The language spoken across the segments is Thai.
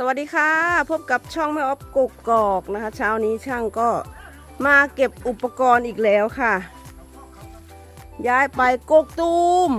สวัสดีค่ะ พบกับช่องแม่ออฟกกกอกนะคะ เช้านี้ช่างก็มาเก็บอุปกรณ์อีกแล้วค่ะ ย้ายไปกกตูม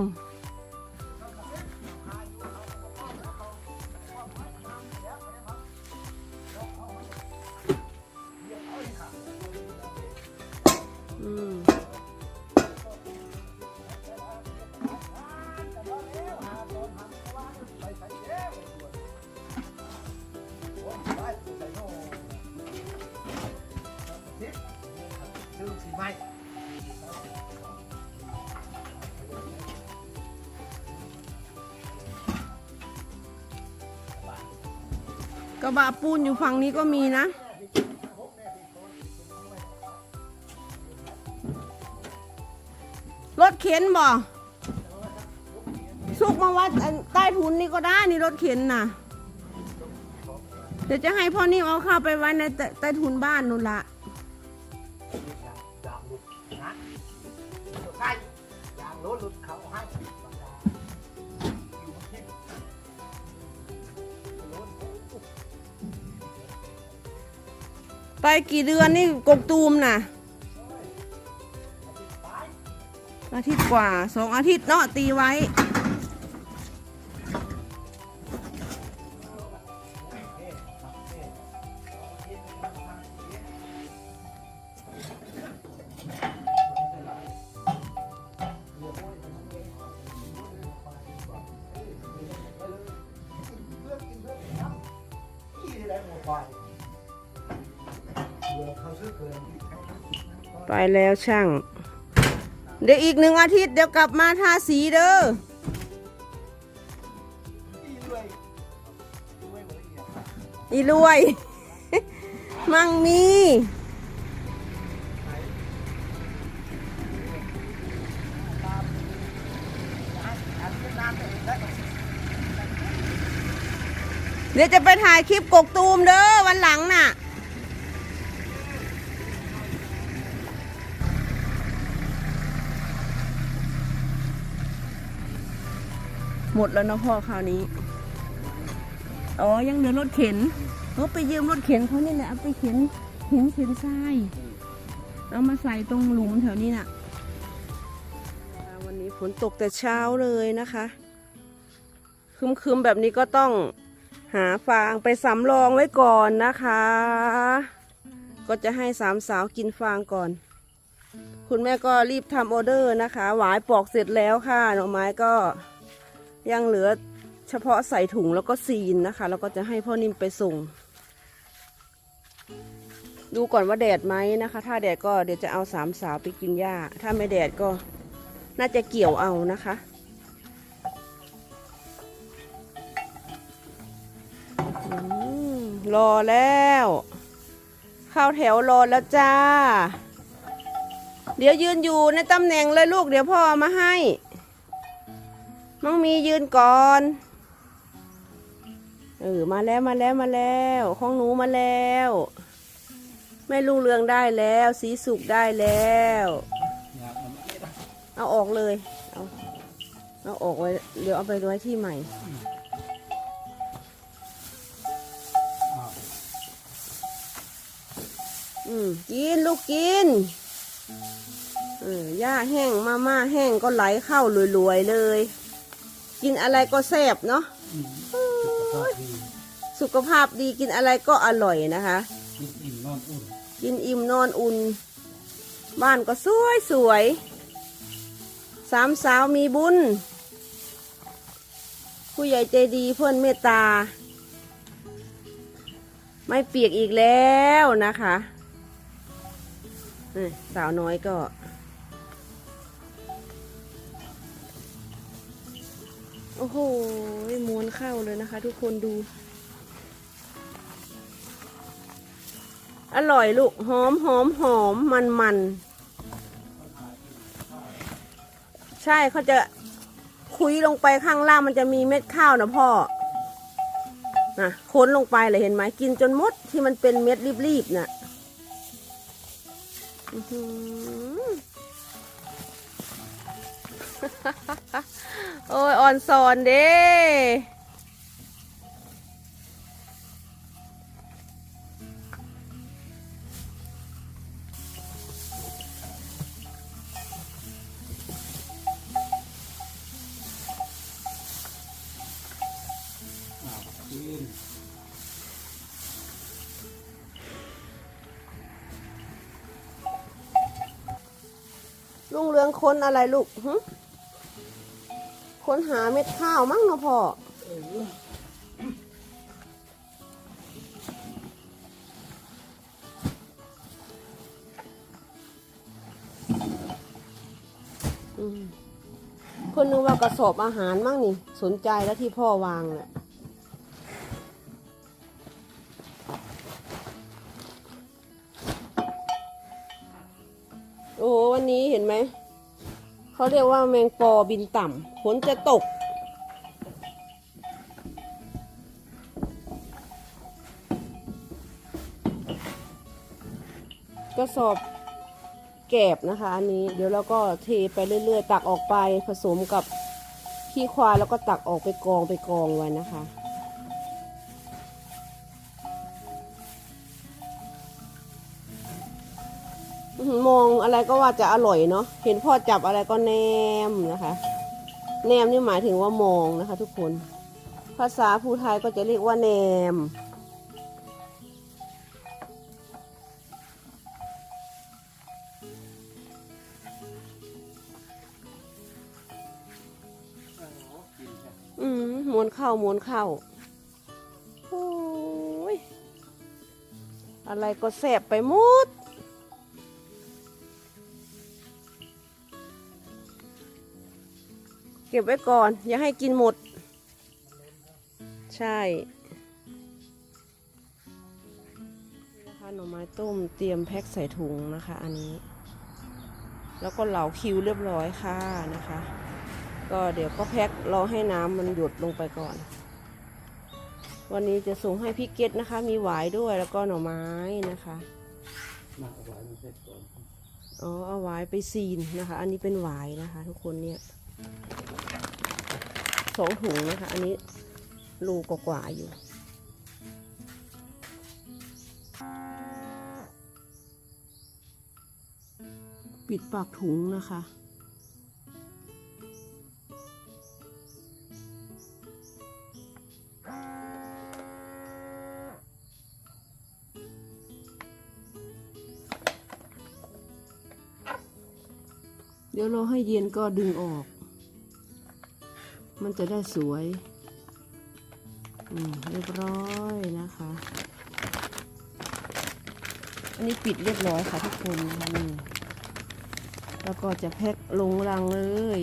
ระบะปูนอยู่ฝั่งนี้ก็มีนะ รถเข็นบ่ซุกมาวัดใต้ทุนนี่ก็ได้นี่รถเข็นน่ะ เดี๋ยวจะให้พ่อนิ่มเอาเข้าไปไว้ในใต้ใต้ทุนบ้านนู่นละ ไปกี่เดือนนี่กกตูมน่ะ อาทิตย์กว่าสองอาทิตย์เนาะตีไว้ที่ ไปแล้วช่าง เดี๋ยวอีกหนึ่งอาทิตย์เดี๋ยวกลับมาทาสีเด้ออียดอีรวย มั่งมีเดี๋ยวจะไปถ่ายคลิปกกตูมเด้อวันหลังน่ะ หมดแล้วนะพ่อคราวนี้ อ๋อ ยังเหลือรถเข็นเขาไปยืมรถเข็นเขานี่แหละเอาไปเข็นเข็นเข็นทรายเอามาใส่ตรงหลุมแถวนี้น่ะ วันนี้ฝนตกแต่เช้าเลยนะคะ คืมๆแบบนี้ก็ต้องหาฟางไปสำรองไว้ก่อนนะคะ ก็จะให้สามสาวกินฟางก่อน คุณแม่ก็รีบทำออเดอร์นะคะ หวายปอกเสร็จแล้วค่ะ หน่อไม้ก็ ยังเหลือเฉพาะใส่ถุงแล้วก็ซีนนะคะ แล้วก็จะให้พ่อนิ่มไปส่ง ดูก่อนว่าแดดไหมนะคะ ถ้าแดดก็เดี๋ยวจะเอาสามสาวไปกินหญ้า ถ้าไม่แดดก็น่าจะเกี่ยวเอานะคะรอแล้ว เข้าแถวรอแล้วจ้า เดี๋ยวยืนอยู่ในตำแหน่งเลยลูก เดี๋ยวพ่อมาให้ น้องมียืนก่อน เออ มาแล้วมาแล้วมาแล้วของหนูมาแล้วแม่ลุงเรืองได้แล้ว สีสุกได้แล้ว เอาออกเลย เอาเอาออกไว้ เดี๋ยวเอาไปไว้ที่ใหม่อืมกินลูกกินเออหญ้าแห้งมาม่าแห้งก็ไหลเข้ารวยๆเลย กินอะไรก็แซ่บเนาะสุขภาพดีสุขภาพดีกินอะไรก็อร่อยนะคะ กินอิ่มนอนอุ่น กินอิ่มนอนอุ่น บ้านก็สวยสวยสามสาวมีบุญ ผู้ใหญ่ใจดีเพื่อนเมตตา ไม่เปียกอีกแล้วนะคะนี่สาวน้อยก็ โอ้โหม้วนเข้าเลยนะคะ ทุกคนดู อร่อยลูก หอมหอมหอมมันมัน ใช่เขาจะคุยลงไปข้างล่างมันจะมีเม็ดข้าวนะพ่อนะค้นลงไปเลยเห็นไหมกินจนมดที่มันเป็นเม็ดรีบๆน่ะอือ โอ้ยอ่อนสอนเด้ลุงเรืองคนอะไรลูกหึ ค้นหาเม็ดข้าวมั้งเนาะพ่อเอออืมเพิ่นนึกว่ากระสอบอาหารมั่งนี่ สนใจแล้วที่พ่อวางเนี่ย เขาเรียกว่าแมงปอบินต่ำฝนจะตก กระสอบแกบนะคะอันนี้เดี๋ยวเราก็เทไปเรื่อยๆ ตักออกไปผสมกับขี้ควายแล้วก็ตักออกไปกองไปกองไว้นะคะ มองอะไรก็ว่าจะอร่อยเนาะเห็นพ่อจับอะไรก็แนมนะคะ แนมนี่หมายถึงว่ามองนะคะ ทุกคน ภาษาภูไทยก็จะเรียกว่าแนมอืมม้วนเข้าม้วนเข้าโอ้ยอะไรก็แสบไปหมด เก็บไว้ก่อน อย่าให้กินหมด ใช่นี่นะคะหน่อไม้ต้มเตรียมแพ็คใส่ถุงนะคะ อันนี้ แล้วก็เหลาคิวเรียบร้อยค่ะนะคะ ก็เดี๋ยวก็แพ็ครอให้น้ำมันหยดลงไปก่อน วันนี้จะส่งให้พี่เกตนะคะ มีหวายด้วยแล้วก็หน่อไม้นะคะมาเอาไว้มันเสร็จก่อนอ๋อเอาหวายไปซีนนะคะ อันนี้เป็นหวายนะคะ ทุกคนเนี่ย สองถุงนะคะ อันนี้ลูกกว่าอยู่ ปิดปากถุงนะคะ เดี๋ยวเราให้เย็นก็ดึงออก มันจะได้สวยอืมเรียบร้อยนะคะ อันนี้ปิดเรียบร้อยค่ะทุกคนนะคะนี่แล้วก็จะแพ็คลงรังเลย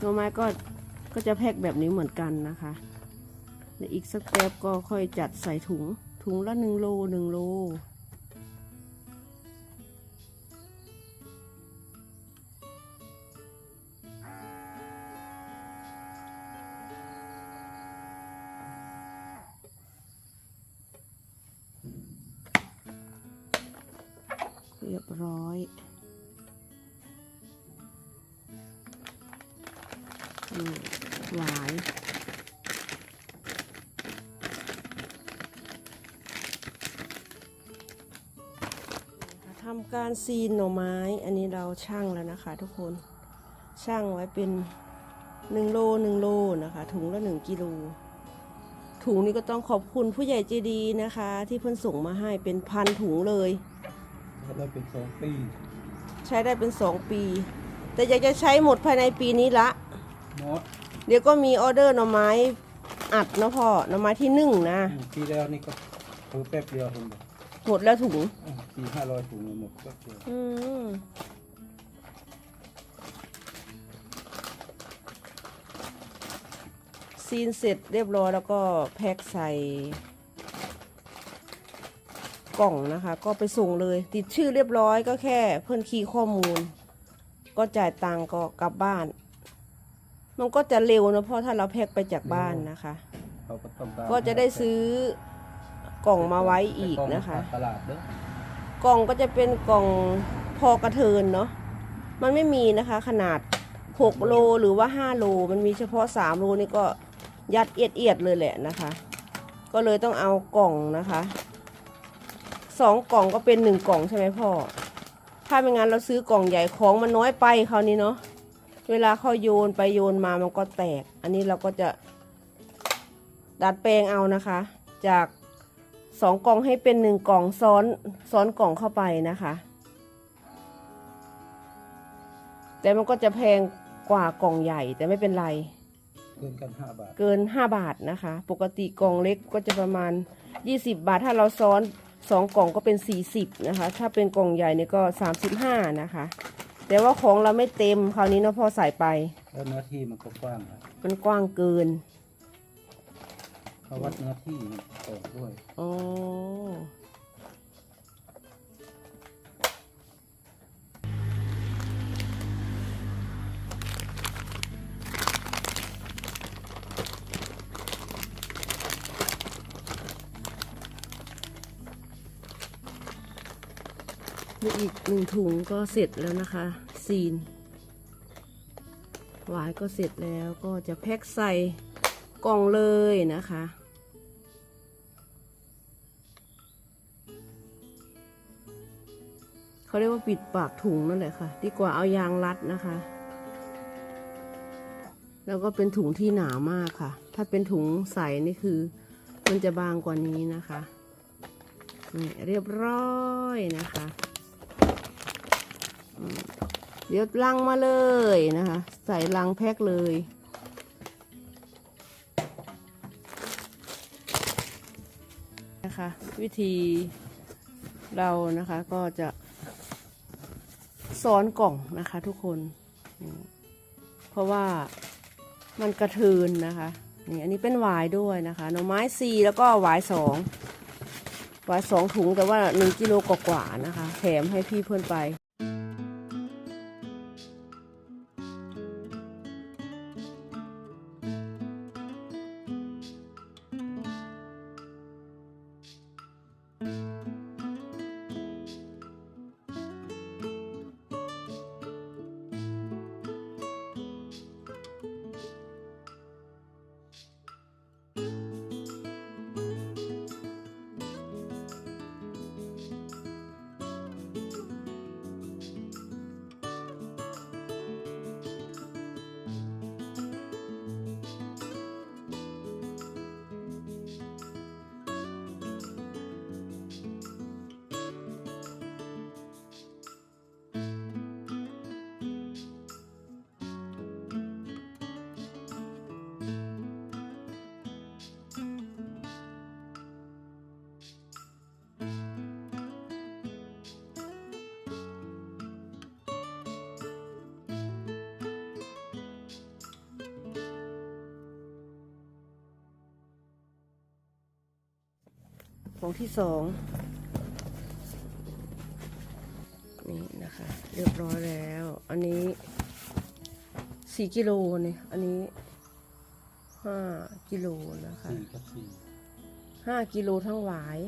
หน่อไม้ก็ก็จะแพ็คแบบนี้เหมือนกันนะคะเดี๋ยวอีกสักแป๊บก็ค่อยจัดใส่ถุง ถุงละหนึ่งโลหนึ่งโล หวายทำการซีนหน่อไม้ อันนี้เราช่างแล้วนะคะทุกคน ช่างไว้เป็นหนึ่งโลหนึ่งโลนะคะ ถุงละหนึ่งกิโลถุงนี้ก็ต้องขอบคุณผู้ใหญ่ใจดีนะคะ ที่เพิ่นส่งมาให้เป็นพันถุงเลยถ้าได้เป็นสองปี ใช้ได้เป็นสองปี แต่อยากจะใช้หมดภายในปีนี้ละ หมดเดี๋ยวก็มีออเดอร์หน่อไม้อัดเนาะพ่อหน่อไม้ที่นึ่งนะ อืมปีแล้วนี่ก็ถูแป๊บเดียวเองหมดแล้วถุงอืมปีห้าร้อยถุงหมดแป๊บเดียวอืมซีนเสร็จเรียบร้อยแล้วก็แพ็คใส่ กล่องนะคะ ก็ไปส่งเลย ติดชื่อเรียบร้อยก็แค่เพื่อนคีย์ข้อมูล ก็จ่ายตังค์ก็กลับบ้าน มันก็จะเร็วนะเพราะถ้าเราแพ็คไปจากบ้านนะคะ เขาก็ต้องการก็จะได้ซื้อกล่องมาไว้อีกนะคะไปตลาดเด้อกล่องก็จะเป็นกล่องพอกระเทินเนาะมันไม่มีนะคะ ขนาด 6 โลหรือว่า 5 โล มันมีเฉพาะ 3 โลนี่ก็ยัดเอียดเอียดๆเลยแหละนะคะ ก็เลยต้องเอากล่องนะคะสองกล่องก็เป็นหนึ่งกล่องใช่ไหมพ่อ ถ้าไม่งั้นเราซื้อกล่องใหญ่ของมันน้อยไปคราวนี้เนาะ เวลาเขาโยนไปโยนมามันก็แตก อันนี้เราก็จะดัดแปลงเอานะคะ จากสองกล่องให้เป็นหนึ่งกล่องซ้อนซ้อนกล่องเข้าไปนะคะ แต่มันก็จะแพงกว่ากล่องใหญ่แต่ไม่เป็นไร เกินกันห้าบาท เกิน5บาทนะคะ ปกติกล่องเล็กก็จะประมาณ20บาท ถ้าเราซ้อน2กล่องก็เป็น40นะคะ ถ้าเป็นกล่องใหญ่เนี่ยก็35นะคะ แต่ว่าของเราไม่เต็มคราวนี้เนาะพอใส่ไป แล้วเนื้อที่มันก็กว้างครับมันกว้างเกินเขาวัดเนื้อที่มันออกด้วยอ๋อ อีกหนึ่งถุงก็เสร็จแล้วนะคะ ซีน หวายก็เสร็จแล้วก็จะแพ็คใส่กล่องเลยนะคะ เขาเรียกว่าปิดปากถุงนั่นแหละค่ะ ดีกว่าเอายางรัดนะคะ แล้วก็เป็นถุงที่หนามากค่ะ ถ้าเป็นถุงใสนี่คือ มันจะบางกว่านี้นะคะนี่เรียบร้อยนะคะ เดี๋ยวลังมาเลยนะคะ ใส่ลังแพ็คเลยนะคะ วิธีเรานะคะก็จะซ้อนกล่องนะคะทุกคน เพราะว่ามันกระเทือนนะคะนี่อันนี้เป็นหวายด้วยนะคะหน่อไม้สี่แล้วก็หวายสองหวายสองถุงแต่ว่าหนึ่งกิโลกว่าๆนะคะ แถมให้พี่เพื่อนไป ของที่สองนี่นะคะ เรียบร้อยแล้ว อันนี้สี่กิโลเนี่ยอันนี้ห้ากิโลนะคะสี่กับสี่ห้ากิโลทั้งหวาย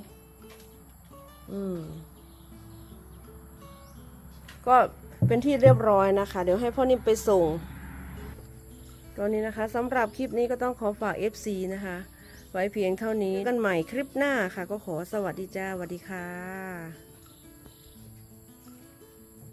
อืม ก็เป็นที่เรียบร้อยนะคะ เดี๋ยวให้พ่อนิ่มไปส่ง ตอนนี้นะคะสำหรับคลิปนี้ก็ต้องขอฝาก FC นะคะ ไว้เพียงเท่านี้กันใหม่คลิปหน้าค่ะ ก็ขอสวัสดีจ้าสวัสดีค่ะ